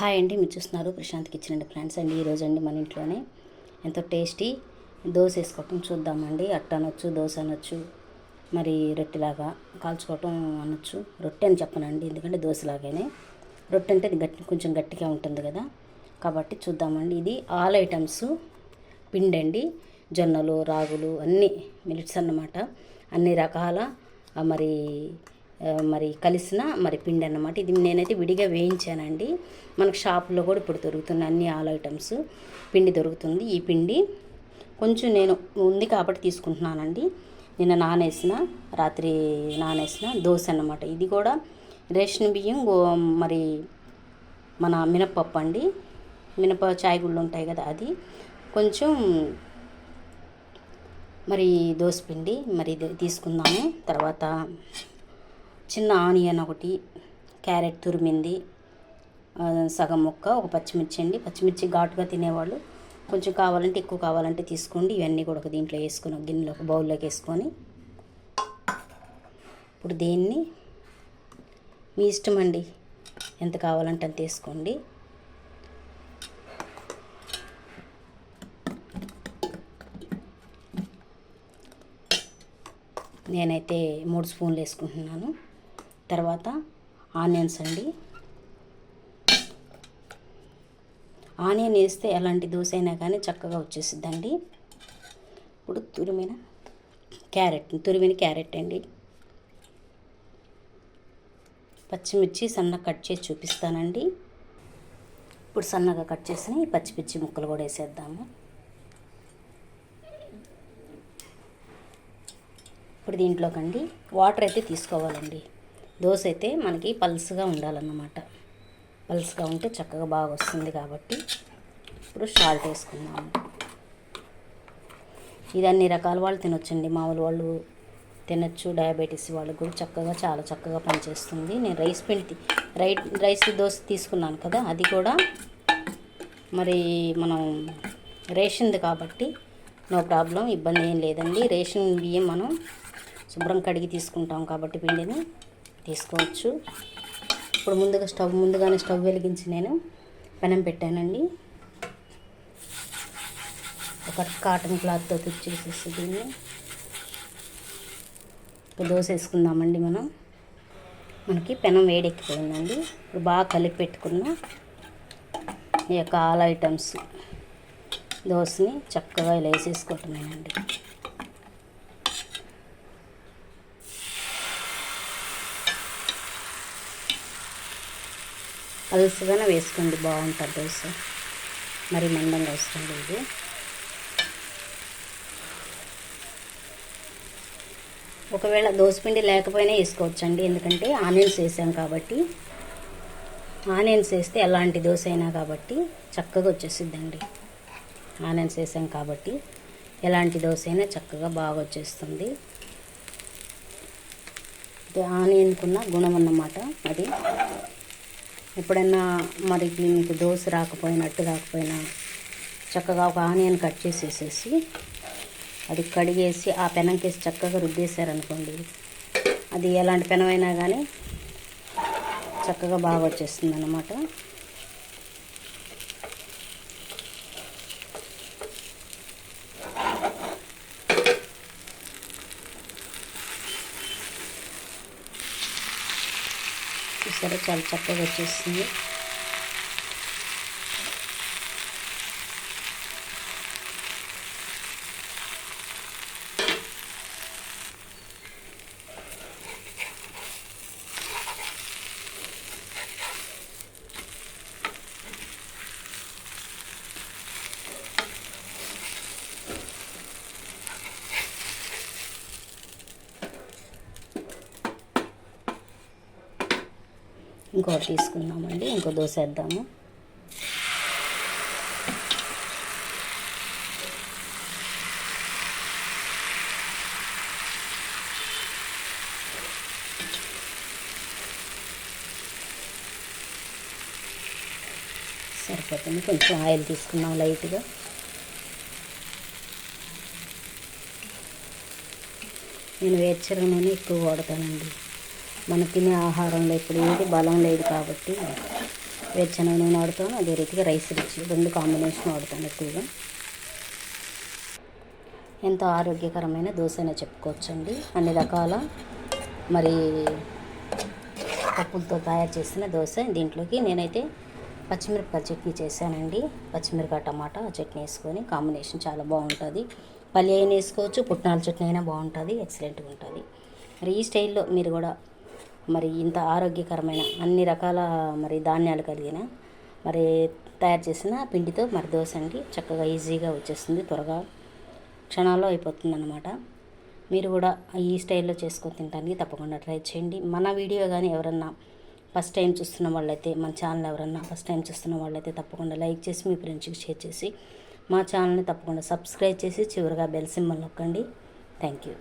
Hi అండి మీరు చూస్తున్నారు ప్రశాంత్ కిచెన్ అండి ఫ్రెండ్స్ అండి. ఈరోజు అండి మన ఇంట్లోనే ఎంతో టేస్టీ దోశ వేసుకోవటం చూద్దామండి. అట్ట అనొచ్చు దోశ అనొచ్చు మరి రొట్టెలాగా కాల్చుకోవటం అనొచ్చు. రొట్టె అని చెప్పనండి ఎందుకంటే దోశలాగానే. రొట్టె అంటే గట్టి కొంచెం గట్టిగా ఉంటుంది కదా. కాబట్టి చూద్దామండి. ఇది ఆల్ ఐటమ్స్ పిండి అండి జొన్నలు రాగులు అన్నీ మిలిట్స్ అన్నమాట. అన్ని రకాల మరి మరి కలిసిన మరి పిండి అన్నమాట. ఇది నేనైతే విడిగా వేయించానండి. మనకు షాపులో కూడా ఇప్పుడు దొరుకుతుంది అన్ని ఆల్ ఐటమ్స్ పిండి దొరుకుతుంది. ఈ పిండి కొంచెం నేను ఉంది కాబట్టి తీసుకుంటున్నానండి. నిన్న నానేసిన రాత్రి నానేసిన దోశ అన్నమాట. ఇది కూడా రేషన్ బియ్యం గో- మరి మన మినప్పప్పు అండి. మినప చాయ్ గుళ్ళు ఉంటాయి కదా అది. కొంచెం మరి దోసపిండి మరి ఇది తీసుకుందాము. తర్వాత చిన్న ఆనియన్ ఒకటి క్యారెట్ తురిమింది సగం ముక్క ఒక పచ్చిమిర్చి అండి. పచ్చిమిర్చి ఘాటుగా తినేవాళ్ళు. కొంచెం కావాలంటే ఎక్కువ కావాలంటే తీసుకోండి. ఇవన్నీ కూడా ఒక దీంట్లో వేసుకొని ఒక గిన్నెలో ఒక బౌల్లోకి వేసుకొని. ఇప్పుడు దీన్ని? మీ ఇష్టం అండి. ఎంత కావాలంటే అంత వేసుకోండి. నేనైతే మూడు స్పూన్లు వేసుకుంటున్నాను. తర్వాత ఆనియన్స్ అండి. ఆనియన్ వేస్తే ఎలాంటి దోశ అయినా కానీ చక్కగా వచ్చేసిద్దండి. ఇప్పుడు తురిమిన క్యారెట్ తురిమిన క్యారెట్ అండి. పచ్చిమిర్చి సన్నగా కట్ చేసి చూపిస్తానండి. ఇప్పుడు సన్నగా కట్ చేసిన ఈ పచ్చిమిర్చి ముక్కలు కూడా వేసేద్దాము. ఇప్పుడు దీంట్లోకండి వాటర్ అయితే తీసుకోవాలండి. దోశ అయితే మనకి పల్స్గా ఉండాలన్నమాట. పల్స్గా ఉంటే చక్కగా బాగా వస్తుంది కాబట్టి ఇప్పుడు సాల్ట్ వేసుకుందాము. ఇది అన్ని రకాల వాళ్ళు తినొచ్చండి. మామూలు వాళ్ళు తినొచ్చు. డయాబెటీస్ వాళ్ళు కూడా చక్కగా చాలా చక్కగా పనిచేస్తుంది. నేను రైస్ పిండి రైట్ రైస్ దోశ తీసుకున్నాను కదా అది కూడా మరి మనం రేషన్ది కాబట్టి నో ప్రాబ్లం ఇబ్బంది ఏం లేదండి. రేషన్ బియ్యం మనం శుభ్రం కడిగి తీసుకుంటాం కాబట్టి పిండిని. తీసుకోవచ్చు. ఇప్పుడు ముందుగా స్టవ్ ముందుగానే స్టవ్ వెలిగించి నేను పెనం పెట్టానండి. ఒక కాటన్ క్లాత్తో తుడిచేసేసి దీన్ని. ఒక దోశ వేసుకుందామండి మనం. మనకి పెనం వేడెక్కిపోయిందండి. ఇప్పుడు బాగా కలిపి పెట్టుకున్న ఈ యొక్క ఆల్ ఐటమ్స్ దోశని చక్కగా ఇలా వేసేసుకుంటున్నానండి. పలుసుగానే వేసుకోండి బాగుంటుంది దోశ. మరి మందంగా వస్తుంది ఇది. ఒకవేళ దోసపిండి లేకపోయినా వేసుకోవచ్చండి ఎందుకంటే ఆనియన్స్ వేసాం కాబట్టి. ఆనియన్స్ వేస్తే ఎలాంటి దోశ అయినా కాబట్టి చక్కగా వచ్చేసిద్దండి. ఆనియన్స్ వేసాం కాబట్టి ఎలాంటి దోశ అయినా చక్కగా బాగా వచ్చేస్తుంది. ఆనియన్కున్న గుణం అన్నమాట అది. ఎప్పుడైనా మరి మీకు దోశ రాకపోయినట్టు రాకపోయినా చక్కగా ఒక ఆనియన్ కట్ చేసేసేసి అది కడిగేసి ఆ పెనంకేసి చక్కగా రుద్దేశారనుకోండి అది ఎలాంటి పెనమైనా కానీ చక్కగా బాగా వచ్చేస్తుంది అన్నమాట చూసారా చాలా చక్కగా వచ్చేసింది. ఇంకోటి తీసుకుందామండి ఇంకో దోశ వేద్దాము. సరిపోతుంది కొంచెం ఆయిల్ తీసుకున్నాం లైట్గా. నేను వేరుశనగ నూనె ఎక్కువ వాడతానండి. మనం తినే ఆహారంలో ఇప్పుడు ఏది బలం లేదు కాబట్టి వేరుశనగ నూనె వాడుతాను. అదే రీతిగా రైస్ రిచ్ రెండు కాంబినేషన్ వాడుతాను ఎక్కువగా. ఎంతో ఆరోగ్యకరమైన దోశనే చెప్పుకోవచ్చండి. అన్ని రకాల మరి పప్పులతో తయారు చేసిన దోశ. దీంట్లోకి నేనైతే పచ్చిమిరపకాయ చట్నీ చేశానండి. పచ్చిమిరపకాయ టమాటా చట్నీ వేసుకొని కాంబినేషన్ చాలా బాగుంటుంది. పల్లి అయినా వేసుకోవచ్చు పుట్నాల చట్నీ అయినా బాగుంటుంది ఎక్సలెంట్గా ఉంటుంది. మరి ఈ స్టైల్లో మీరు కూడా మరి ఇంత ఆరోగ్యకరమైన అన్ని రకాల మరి ధాన్యాలు కలిగిన మరి తయారు చేసిన పిండితో మరి దోశ అండి. చక్కగా ఈజీగా వచ్చేస్తుంది త్వరగా క్షణాల్లో అయిపోతుంది అనమాట మీరు కూడా ఈ స్టైల్లో చేసుకొని తినడానికి తప్పకుండా ట్రై చేయండి. మన వీడియో కానీ ఎవరన్నా ఫస్ట్ టైం చూస్తున్న వాళ్ళైతే మన ఛానల్ ఎవరన్నా ఫస్ట్ టైం చూస్తున్న వాళ్ళైతే తప్పకుండా లైక్ చేసి మీ ఫ్రెండ్స్కి షేర్ చేసి మా ఛానల్ని తప్పకుండా సబ్స్క్రైబ్ చేసి చివరిగా బెల్ సింబల్ నొక్కండి. Thank you.